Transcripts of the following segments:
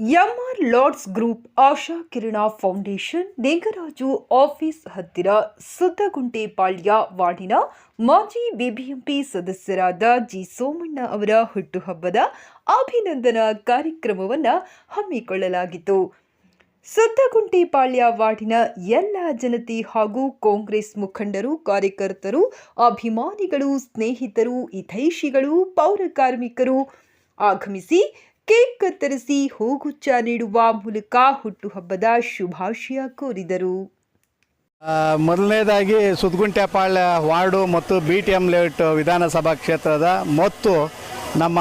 MR lords group Asha Kirana foundation, Negaraju office ಹತ್ತಿರ ಸುದ್ದಗುಂಟೆಪಾಳ್ಯ ವಾರ್ಡಿನ ಮಾಜಿ ಬಿಬಿಎಂಪಿ ಸದಸ್ಯರಾದ ಜಿ ಸೋಮಣ್ಣ ಅವರ ಹುಟ್ಟುಹಬ್ಬದ ಅಭಿನಂದನಾ ಕಾರ್ಯಕ್ರಮವನ್ನು ಹಮ್ಮಿಕೊಳ್ಳಲಾಗಿತ್ತು. ಸುದ್ದಗುಂಟೆಪಾಳ್ಯ ವಾರ್ಡಿನ ಎಲ್ಲ ಜನತೆ ಹಾಗೂ ಕಾಂಗ್ರೆಸ್ ಮುಖಂಡರು, ಕಾರ್ಯಕರ್ತರು, ಅಭಿಮಾನಿಗಳು, ಸ್ನೇಹಿತರು, ಹಿತೈಷಿಗಳು, ಪೌರ ಕಾರ್ಮಿಕರು ಆಗಮಿಸಿ ಕೇಕ್ ಕತ್ತರಿಸಿ ಹೂಗುಚ್ಚ ನೀಡುವ ಮೂಲಕ ಹುಟ್ಟುಹಬ್ಬದ ಶುಭಾಶಯ ಕೋರಿದರು. ಮೊದಲನೇದಾಗಿ ಸುದ್ಗುಂಟೆಪಾಳ್ಯ ವಾರ್ಡು ಮತ್ತು ಬಿ ಟಿ ಎಂ ಲೇಔಟ್ ವಿಧಾನಸಭಾ ಕ್ಷೇತ್ರದ ಮತ್ತು ನಮ್ಮ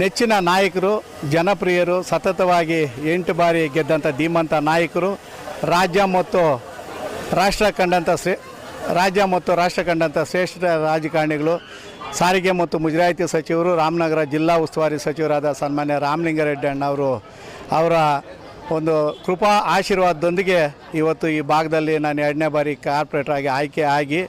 ನೆಚ್ಚಿನ ನಾಯಕರು, ಜನಪ್ರಿಯರು, ಸತತವಾಗಿ ಎಂಟು ಬಾರಿ ಗೆದ್ದಂಥ ಧೀಮಂತ ನಾಯಕರು, ರಾಜ್ಯ ಮತ್ತು ರಾಷ್ಟ್ರ ಕಂಡಂಥ ಶ್ರೇ, ರಾಜ್ಯ ಮತ್ತು ರಾಷ್ಟ್ರ ಕಂಡಂಥ ಶ್ರೇಷ್ಠ ರಾಜಕಾರಣಿಗಳು ಸಾರಿಗೆ ಮತ್ತು ಮುಜರಾಯಿತಿ ಸಚಿವರು, ರಾಮನಗರ ಜಿಲ್ಲಾ ಉಸ್ತುವಾರಿ ಸಚಿವರಾದ ಸನ್ಮಾನ್ಯ ರಾಮಲಿಂಗಾರೆಡ್ಡಿ ಅಣ್ಣವರು ಅವರ ಒಂದು ಕೃಪಾ ಆಶೀರ್ವಾದದೊಂದಿಗೆ ಇವತ್ತು ಈ ಭಾಗದಲ್ಲಿ ನಾನು ಎರಡನೇ ಬಾರಿ ಕಾರ್ಪೊರೇಟರ್ ಆಗಿ ಆಯ್ಕೆ ಆಗಿ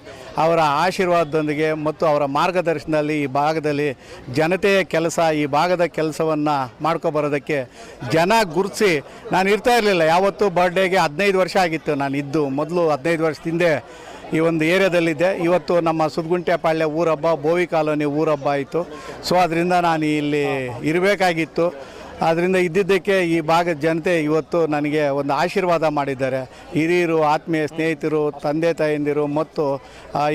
ಅವರ ಆಶೀರ್ವಾದದೊಂದಿಗೆ ಮತ್ತು ಅವರ ಮಾರ್ಗದರ್ಶನದಲ್ಲಿ ಈ ಭಾಗದಲ್ಲಿ ಜನತೆಯ ಕೆಲಸ, ಈ ಭಾಗದ ಕೆಲಸವನ್ನು ಮಾಡ್ಕೊಬರೋದಕ್ಕೆ ಜನ ಗುರುತಿಸಿ ನಾನು ಇರ್ತಾ ಇರಲಿಲ್ಲ. ಯಾವತ್ತೂ ಬರ್ಡೇಗೆ ಹದಿನೈದು ವರ್ಷ ಆಗಿತ್ತು. ನಾನು ಇದ್ದು ಮೊದಲು ಹದಿನೈದು ವರ್ಷದ ಹಿಂದೆ ಈ ಒಂದು ಏರಿಯಾದಲ್ಲಿದ್ದೆ. ಇವತ್ತು ನಮ್ಮ ಸುದ್ಗುಂಟೆಪಾಳ್ಯ ಊರಬ್ಬ, ಬೋವಿ ಕಾಲೋನಿ ಊರಬ್ಬ ಆಯಿತು. ಸೊ ಅದರಿಂದ ನಾನು ಇಲ್ಲಿ ಇರಬೇಕಾಗಿತ್ತು. ಅದರಿಂದ ಇದ್ದಿದ್ದಕ್ಕೆ ಈ ಭಾಗದ ಜನತೆ ಇವತ್ತು ನನಗೆ ಒಂದು ಆಶೀರ್ವಾದ ಮಾಡಿದ್ದಾರೆ. ಹಿರಿಯರು, ಆತ್ಮೀಯ ಸ್ನೇಹಿತರು, ತಂದೆ ತಾಯಂದಿರು ಮತ್ತು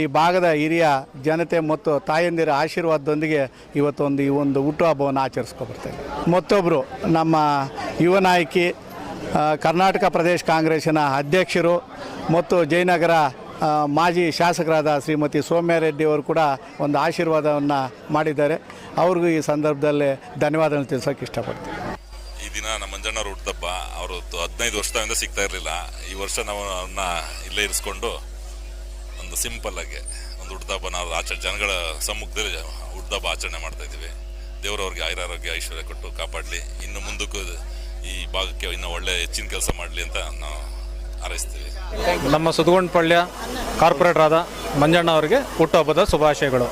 ಈ ಭಾಗದ ಹಿರಿಯ ಜನತೆ ಮತ್ತು ತಾಯಂದಿರ ಆಶೀರ್ವಾದದೊಂದಿಗೆ ಇವತ್ತೊಂದು ಈ ಒಂದು ಹುಟ್ಟುಹಬ್ಬವನ್ನು ಆಚರಿಸ್ಕೊಬರ್ತೇನೆ ಮತ್ತೊಬ್ಬರು ನಮ್ಮ ಯುವ ನಾಯಕಿ ಕರ್ನಾಟಕ ಪ್ರದೇಶ ಕಾಂಗ್ರೆಸ್ಸಿನ ಅಧ್ಯಕ್ಷರು ಮತ್ತು ಜಯನಗರ ಮಾಜಿ ಶಾಸಕರಾದ ಶ್ರೀಮತಿ ಸೌಮ್ಯಾರೆಡ್ಡಿ ಅವರು ಕೂಡ ಒಂದು ಆಶೀರ್ವಾದವನ್ನು ಮಾಡಿದ್ದಾರೆ. ಅವ್ರಿಗೂ ಈ ಸಂದರ್ಭದಲ್ಲಿ ಧನ್ಯವಾದಗಳು ತಿಳಿಸೋಕೆ ಇಷ್ಟಪಡ್ತೀನಿ. ಈ ದಿನ ನಮ್ಮ ಮಂಜಣ್ಣವ್ರ ಹುಟ್ಟದಬ್ಬ ಅವರು ಹದಿನೈದು ವರ್ಷದಿಂದ ಸಿಗ್ತಾ ಇರಲಿಲ್ಲ. ಈ ವರ್ಷ ನಾವು ಅವ್ರನ್ನ ಇಲ್ಲೇ ಇರಿಸ್ಕೊಂಡು ಒಂದು ಸಿಂಪಲ್ ಆಗಿ ಒಂದು ಹುಟ್ಟದಬ್ಬ ನಾವು ಆಚರಣೆ ಜನಗಳ ಸಮ್ಮುಖದಲ್ಲಿ ಹುಟ್ಟದಬ್ಬ ಆಚರಣೆ ಮಾಡ್ತಾ ಇದ್ದೀವಿ. ದೇವರವ್ರಿಗೆ ಆಯುರಾರೋಗ್ಯ ಐಶ್ವರ್ಯ ಕೊಟ್ಟು ಕಾಪಾಡಲಿ. ಇನ್ನು ಮುಂದಕ್ಕೂ ಈ ಭಾಗಕ್ಕೆ ಇನ್ನೂ ಒಳ್ಳೆ ಹೆಚ್ಚಿನ ಕೆಲಸ ಮಾಡಲಿ ಅಂತ ನಾವು ಹಾರೈಸ್ತೀವಿ. ನಮ್ಮ ಸುದಗೊಂಡಪಳ್ಯ ಕಾರ್ಪೊರೇಟರ್ ಆದ ಮಂಜಣ್ಣ ಅವರಿಗೆ ಹುಟ್ಟುಹಬ್ಬದ ಶುಭಾಶಯಗಳು.